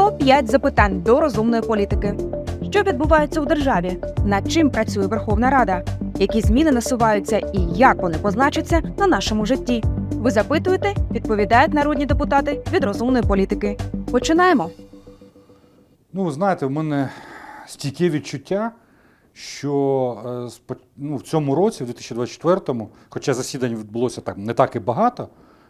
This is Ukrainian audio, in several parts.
105 запитань до розумної політики. Що відбувається у державі? Над чим працює Верховна Рада? Які зміни насуваються і як вони позначаться на нашому житті? Ви запитуєте, відповідають народні депутати від розумної політики. Починаємо. Ну, знаєте, в мене стійке відчуття, що е, ну, в цьому році, в 2024-му, хоча засідань відбулося так не так і багато,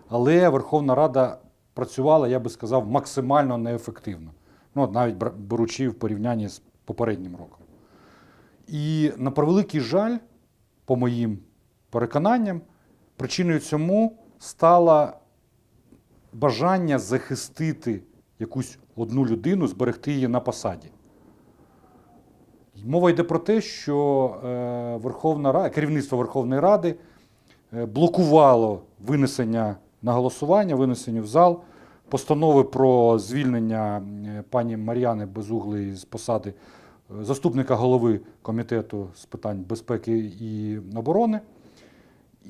але Верховна Рада працювала, я би сказав, максимально неефективно. Ну, навіть беручи в порівнянні з попереднім роком. І на превеликий жаль, по моїм переконанням, причиною цьому стало бажання захистити якусь одну людину, зберегти її на посаді. Мова йде про те, що е, Верховна Рада, керівництво Верховної Ради е, блокувало винесення на голосування, винесення в зал постанови про звільнення пані Мар'яни Безуглої з посади е, заступника голови комітету з питань безпеки і оборони.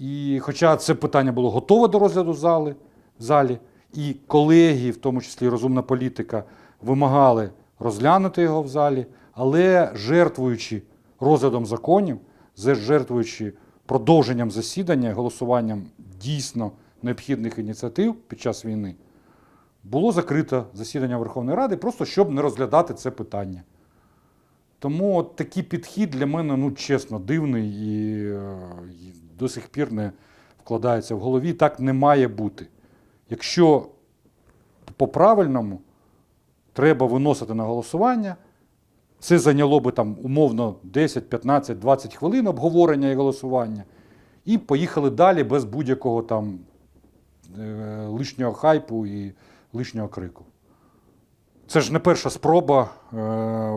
І хоча це питання було готове до розгляду зали, залі, і колеги, в тому числі розумна політика, вимагали розглянути його в залі, але жертвуючи розглядом законів, жертвуючи продовженням засідання, голосуванням дійсно необхідних ініціатив під час війни, було закрито засідання Верховної Ради, просто щоб не розглядати це питання. Тому от такий підхід для мене, ну чесно, дивний і, е, і до сих пір не вкладається в голові. Так не має бути. Якщо по-правильному треба виносити на голосування, це зайняло би там умовно 10, 15, 20 хвилин обговорення і голосування, і поїхали далі без будь-якого там лишнього хайпу і лишнього крику. Це ж не перша спроба е,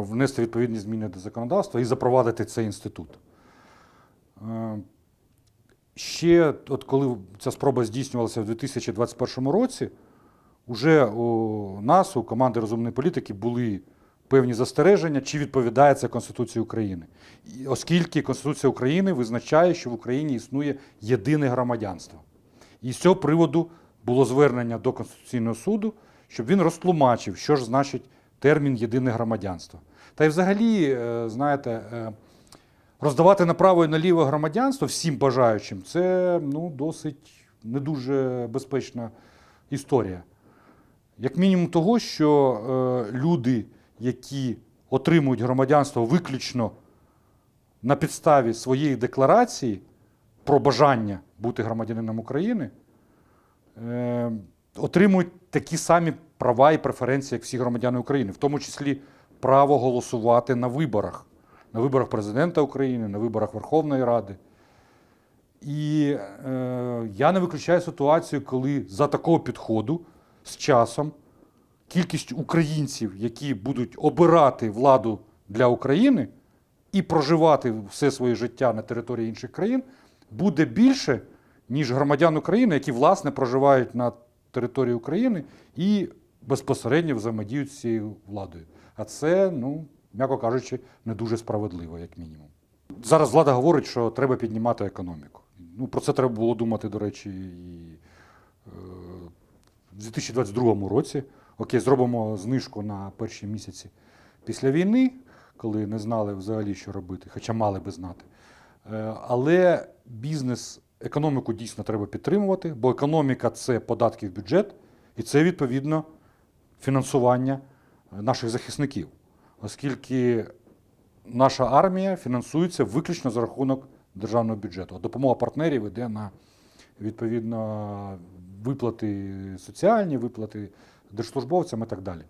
внести відповідні зміни до законодавства і запровадити цей інститут. Е, ще, от коли ця спроба здійснювалася в 2021 році, уже у нас, у команди розумної політики, були певні застереження, чи відповідає це Конституції України. Оскільки Конституція України визначає, що в Україні існує єдине громадянство. І з цього приводу було звернення до Конституційного суду, щоб він розтлумачив, що ж значить термін єдине громадянство. Та й взагалі, е, знаєте, е, роздавати направо і наліво громадянство всім бажаючим це ну, досить не дуже безпечна історія. Як мінімум того, що е, люди, які отримують громадянство виключно на підставі своєї декларації про бажання бути громадянином України, е, отримують такі самі права і преференції, як всі громадяни України, в тому числі право голосувати на виборах, на виборах президента України, на виборах Верховної Ради. І е, я не виключаю ситуацію, коли за такого підходу з часом кількість українців, які будуть обирати владу для України і проживати все своє життя на території інших країн, буде більше, ніж громадян України, які власне проживають на території України і безпосередньо взаємодіють з цією владою. А це, ну, м'яко кажучи, не дуже справедливо, як мінімум. Зараз влада говорить, що треба піднімати економіку. Ну, про це треба було думати, до речі, і е, в 2022 році. Окей, зробимо знижку на перші місяці після війни, коли не знали взагалі, що робити, хоча мали би знати. Е, Але бізнес, економіку дійсно треба підтримувати, бо економіка це податки в бюджет, і це відповідно фінансування е, наших захисників, оскільки наша армія фінансується виключно за рахунок державного бюджету. Допомога партнерів йде на відповідно виплати соціальні, виплати держслужбовцям і так далі.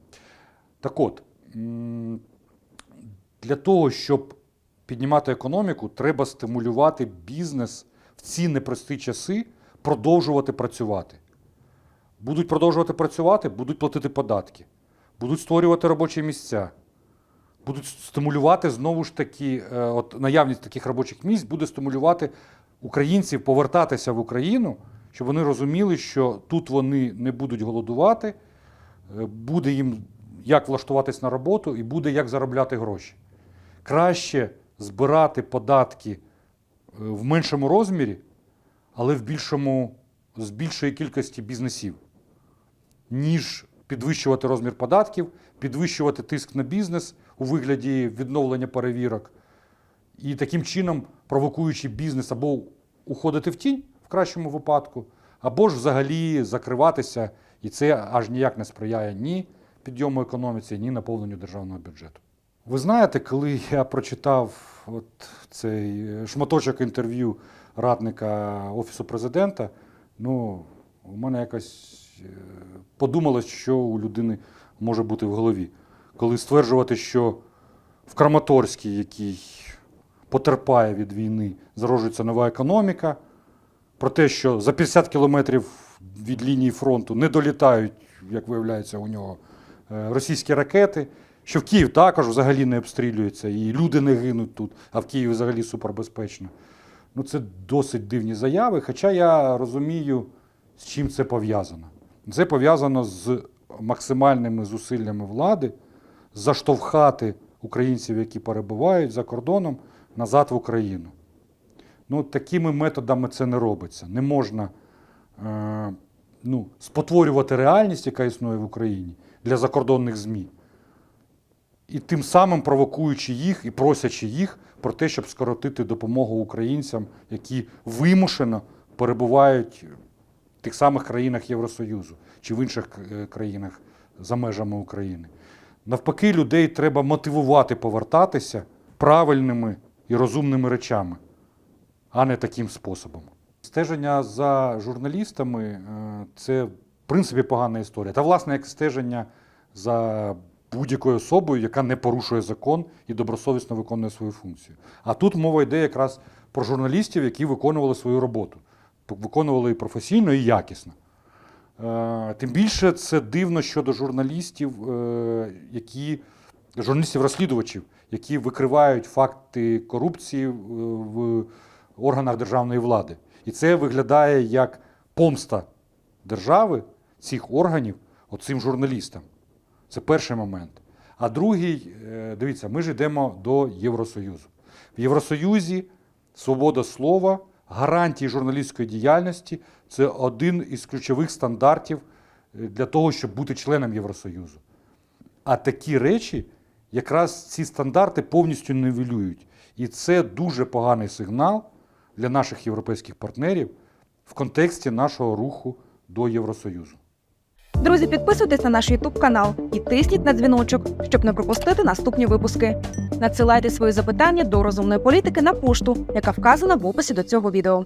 Так от, для того, щоб піднімати економіку, треба стимулювати бізнес в ці непрості часи, продовжувати працювати. Будуть продовжувати працювати, будуть платити податки, будуть створювати робочі місця, будуть стимулювати знову ж таки, е, от наявність таких робочих місць буде стимулювати українців повертатися в Україну, щоб вони розуміли, що тут вони не будуть голодувати, е, буде їм як влаштуватись на роботу і буде як заробляти гроші. Краще збирати податки е, в меншому розмірі, але в більшому, з більшої кількості бізнесів, ніж підвищувати розмір податків, підвищувати тиск на бізнес у вигляді відновлення перевірок, і таким чином провокуючи бізнес або уходити в тінь в кращому випадку, або ж взагалі закриватися, і це аж ніяк не сприяє ні підйому економіці, ні наповненню державного бюджету. Ви знаєте, коли я прочитав от цей шматочок інтерв'ю радника Офісу президента, ну, у мене якось е, подумалось, що у людини може бути в голові. Коли стверджувати, що в Краматорській, який потерпає від війни, зароджується нова економіка, про те, що за 50 кілометрів від лінії фронту не долітають, як виявляється, у нього е, російські ракети, що в Київ також взагалі не обстрілюється, і люди не гинуть тут, а в Києві взагалі супербезпечно. Ну, це досить дивні заяви, хоча я розумію, з чим це пов'язано. Це пов'язано з максимальними зусиллями влади заштовхати українців, які перебувають за кордоном, назад в Україну. Ну, такими методами це не робиться. Не можна е, ну, спотворювати реальність, яка існує в Україні для закордонних ЗМІ, і тим самим провокуючи їх і просячи їх про те, щоб скоротити допомогу українцям, які вимушено перебувають в тих самих країнах Євросоюзу чи в інших е, країнах за межами України. Навпаки, людей треба мотивувати повертатися правильними і розумними речами, а не таким способом. Стеження за журналістами е, це в принципі погана історія. Та, власне, як стеження за будь-якою особою, яка не порушує закон і добросовісно виконує свою функцію. А тут мова йде якраз про журналістів, які виконували свою роботу, виконували і професійно, і якісно. Е, Тим більше це дивно щодо журналістів, е, які журналістів-розслідувачів, які викривають факти корупції е, в органах державної влади. І це виглядає як помста держави, цих органів, оцим журналістам. Це перший момент. А другий, е, дивіться, ми ж йдемо до Євросоюзу. В Євросоюзі свобода слова, гарантії журналістської діяльності це один із ключових стандартів е, для того, щоб бути членом Євросоюзу. А такі речі, якраз ці стандарти повністю нивелюють. І це дуже поганий сигнал для наших європейських партнерів в контексті нашого руху до Євросоюзу. Друзі, підписуйтесь на наш YouTube канал і тисніть на дзвіночок, щоб не пропустити наступні випуски. Надсилайте свої запитання до розумної політики на пошту, яка вказана в описі до цього відео.